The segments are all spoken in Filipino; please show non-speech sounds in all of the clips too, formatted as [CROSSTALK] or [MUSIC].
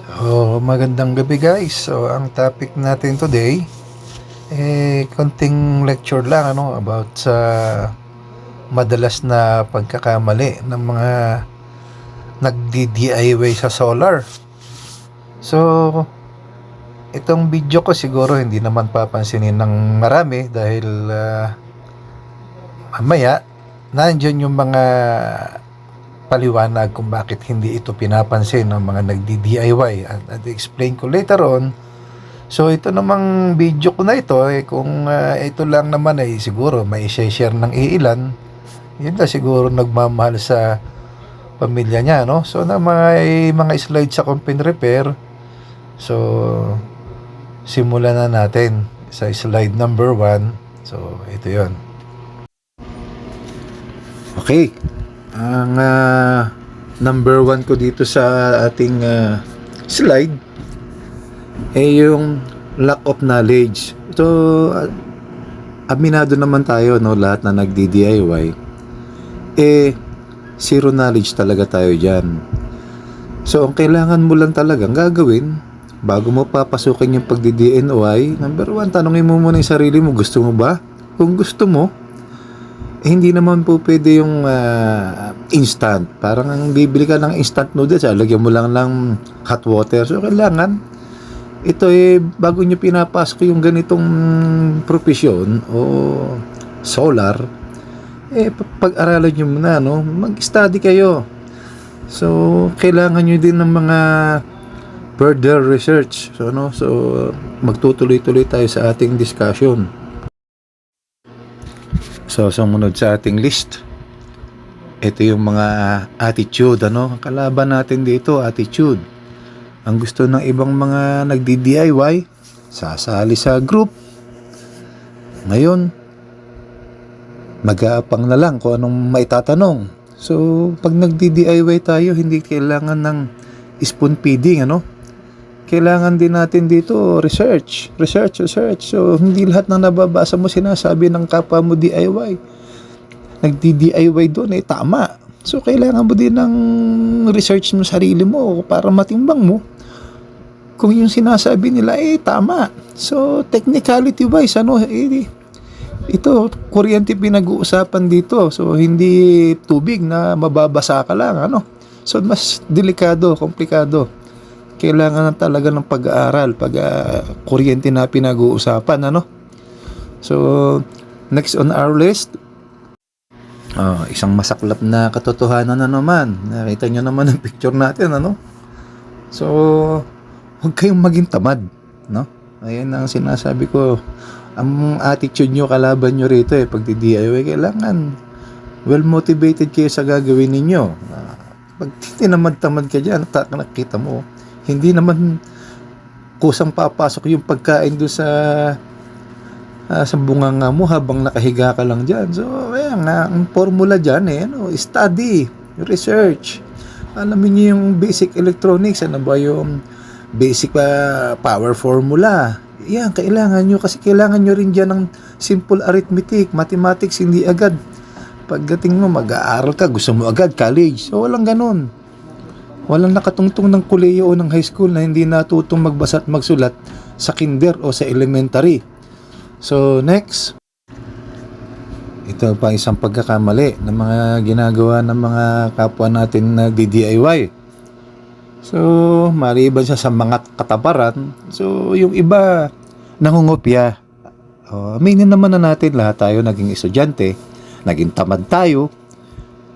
So, magandang gabi guys. So, ang topic natin today eh konting lecture lang ano about sa madalas na pagkakamali ng mga nagdi-DIY sa solar. So, itong video ko siguro hindi naman papansinin ng marami dahil ah, mamaya nandiyan yung mga paliwanag kung bakit hindi ito pinapansin ng mga nagdi-DIY at, at explain ko later on. So ito namang video ko na ito eh, kung ah, ito lang naman ay siguro may share ng iilan. Yun na siguro nagmamahal sa pamilya niya no? So na may mga slides sa pin repair so simulan na natin sa slide number 1 so ito yon Okay. Ang ah, number one ko dito sa ating ah, slide ay yung lack of knowledge. Ito, ah, aminado naman tayo, no, lahat na nagdi-DIY. Eh, zero knowledge talaga tayo dyan. So, ang kailangan mo lang talagang gagawin, bago mo papasukin yung pagdi-DIY, number one, tanongin mo muna yung sarili mo, gusto mo ba? Kung gusto mo, hindi naman po pwede yung ah, instant. Parang ang bibili ka ng instant noodles, ah, lagyan mo lang ng hot water. So, kailangan, ito eh, bago nyo pinapasok yung ganitong profesyon o solar, eh, pa- pag-aralan nyo muna, no? Mag-study kayo. So, kailangan nyo din ng mga further research. So, no? So, magtutuloy-tuloy tayo sa ating discussion. So, sumunod sa ating list. Ito yung mga attitude, ano? Ang Kalaban natin dito, attitude. Ang gusto ng ibang mga nagdi-DIY, sasali sa group. Ngayon, mag-aapang na lang kung anong maitatanong. So, pag nagdi-DIY tayo, hindi kailangan ng spoon feeding, ano? Kailangan din natin dito research, research, research. So, hindi lahat ng nababasa mo sinasabi ng kapwa mo DIY. Nagdi-DIY doon eh, tama. So, kailangan mo din ng research mo sarili mo para matimbang mo kung yung sinasabi nila eh tama. So, technicality wise, ano, eh, ito, kuryente pinag-uusapan dito. So, hindi tubig na mababasa ka lang, ano. So, mas delikado, komplikado kailangan na talaga ng pag-aaral pag ah, kuryente na pinag-uusapan ano? So next on our list. Ah, isang masaklap na katotohanan na naman. Nakita nyo naman ang picture natin ano? So huwag kayong maging tamad no? Ayan ang sinasabi ko. Ang attitude nyo kalaban nyo rito eh pag DIY kailangan well motivated kayo sa gagawin ninyo. Ah, pag tinamad-tamad ka dyan nakita mo hindi naman kusang papasok yung pagkain doon sa ah, sa bunganga mo habang nakahiga ka lang dyan. So, ayan nga, ang formula dyan eh, ano, study, research. Alamin niyo yung basic electronics, ano ba yung basic pa power formula. Yan, kailangan nyo kasi kailangan nyo rin dyan ng simple arithmetic, mathematics, hindi agad. Pagdating mo, mag-aaral ka, gusto mo agad, college. So, walang ganun. Walang nakatungtong ng kuleyo o ng high school na hindi natutong magbasa at magsulat sa kinder o sa elementary. So, next. Ito pa isang pagkakamali ng mga ginagawa ng mga kapwa natin na DIY. So, maliban siya sa mga kataparan, so yung iba nangungopya. Oh, aminin naman na natin lahat tayo naging estudyante, naging tamad tayo,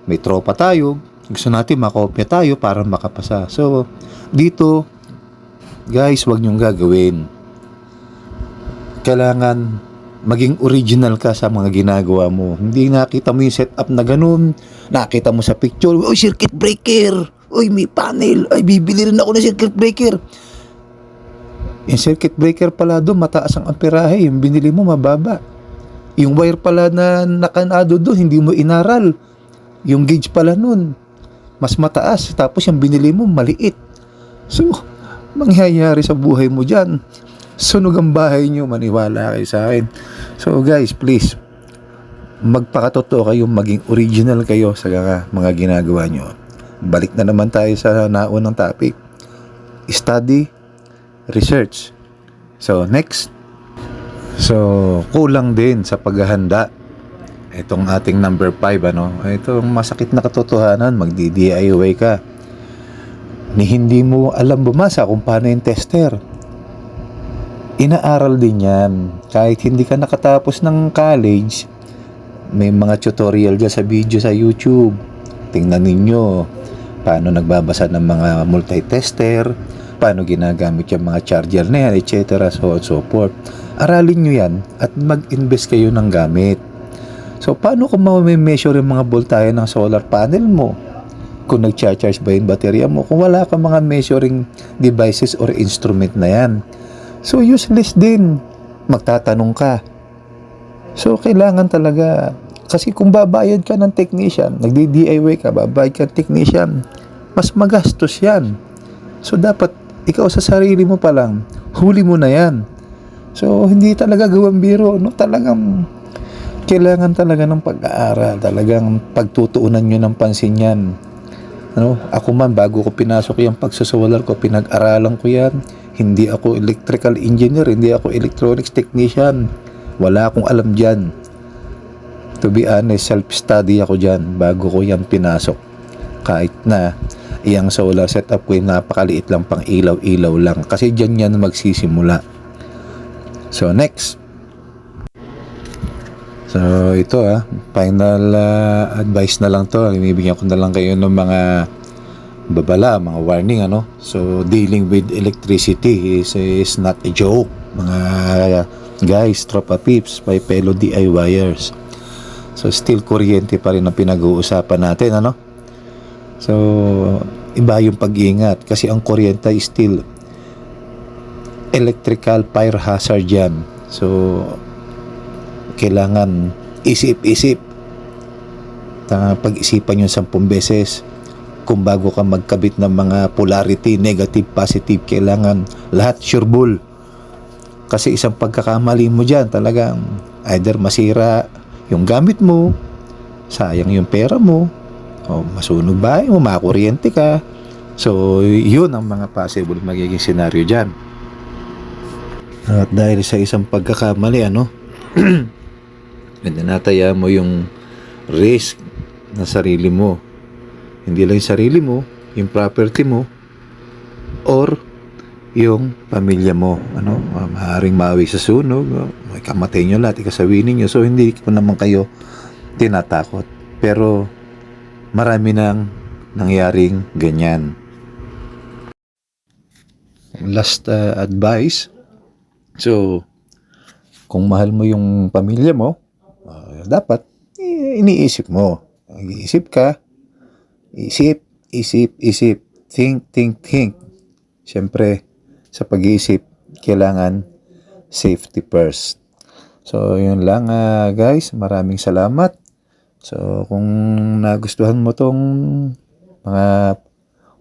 may tropa tayo, gusto natin makopya tayo para makapasa. So, dito, guys, wag niyong gagawin. Kailangan maging original ka sa mga ginagawa mo. Hindi nakita mo yung setup na ganun, nakita mo sa picture, oy, circuit breaker, oy, may panel, ay, bibili rin ako ng circuit breaker. Yung circuit breaker pala doon, mataas ang amperahe, yung binili mo mababa. Yung wire pala na nakanado doon, hindi mo inaral. Yung gauge pala nun, mas mataas. Tapos yung binili mo, maliit. So, mangyayari sa buhay mo dyan. Sunog ang bahay nyo, maniwala kayo sa akin. So guys, please, magpakatotoo kayo, maging original kayo sa mga, mga ginagawa nyo. Balik na naman tayo sa naunang topic. study, research. So, next. So, kulang din sa paghahanda. Itong ating number 5, ano? Itong masakit na katotohanan, magdi-DIY ka. Ni hindi mo alam bumasa kung paano yung tester. Inaaral din yan. Kahit hindi ka nakatapos ng college, may mga tutorial dyan sa video sa YouTube. Tingnan ninyo paano nagbabasa ng mga multi-tester, paano ginagamit yung mga charger na yan, etc. So on so forth. Aralin nyo yan at mag-invest kayo ng gamit. So, paano kung ma-measure yung mga voltahe ng solar panel mo? Kung nag-charge ba yung baterya mo? Kung wala ka mga measuring devices or instrument na yan. So, useless din. Magtatanong ka. So, kailangan talaga, kasi kung babayad ka ng technician, nagdi-DIY ka, babayad ka ng technician, mas magastos yan. So, dapat ikaw sa sarili mo pa lang, huli mo na yan. So, hindi talaga gawang biro, no? Talagang kailangan talaga ng pag-aaral, talagang pagtutuunan nyo ng pansin yan. Ano, ako man, bago ko pinasok yung pagsasolar ko, pinag-aralan ko yan. Hindi ako electrical engineer, hindi ako electronics technician. Wala akong alam dyan. To be honest, self-study ako dyan bago ko yan pinasok. Kahit na iyang solar setup ko yung napakaliit lang pang ilaw-ilaw lang. Kasi dyan yan magsisimula. So, next. So, ito ah, final ah, advice na lang to. Ibibigyan ko na lang kayo ng mga babala, mga warning ano. So, dealing with electricity is, is not a joke. Mga guys, tropa peeps, by fellow DIYers. So, still kuryente pa rin ang pinag-uusapan natin, ano? So, iba yung pag-iingat kasi ang kuryente is still electrical fire hazard yan. So, kailangan isip-isip. Ta pag-isipan yung sampung beses kung bago ka magkabit ng mga polarity, negative, positive, kailangan lahat sure bull. Kasi isang pagkakamali mo dyan, talagang either masira yung gamit mo, sayang yung pera mo, o masunog bahay mo, makuryente ka. So, yun ang mga possible magiging scenario dyan. At dahil sa isang pagkakamali, ano, [CLEARS THROAT] Pinanataya mo yung risk na sarili mo. Hindi lang yung sarili mo, yung property mo, or yung pamilya mo. Ano, maaaring mawi sa sunog, may kamatay nyo lahat, ikasawin ninyo. So, hindi ko naman kayo tinatakot. Pero, marami nang nangyaring ganyan. Last uh, advice. So, kung mahal mo yung pamilya mo, dapat eh, iniisip mo. Iisip ka, isip, isip, isip, think, think, think. Siyempre, sa pag-iisip, kailangan safety first. So, yun lang uh, guys. Maraming salamat. So, kung nagustuhan mo tong mga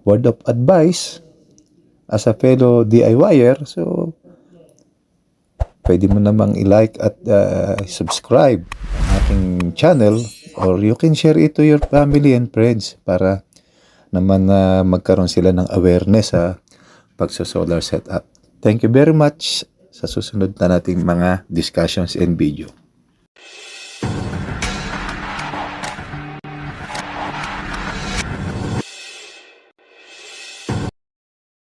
word of advice as a fellow DIYer, so pwede mo namang i-like at uh, subscribe aking channel or you can share it to your family and friends para naman na uh, magkaroon sila ng awareness sa pagsa-solar setup. Thank you very much sa susunod na nating mga discussions and video.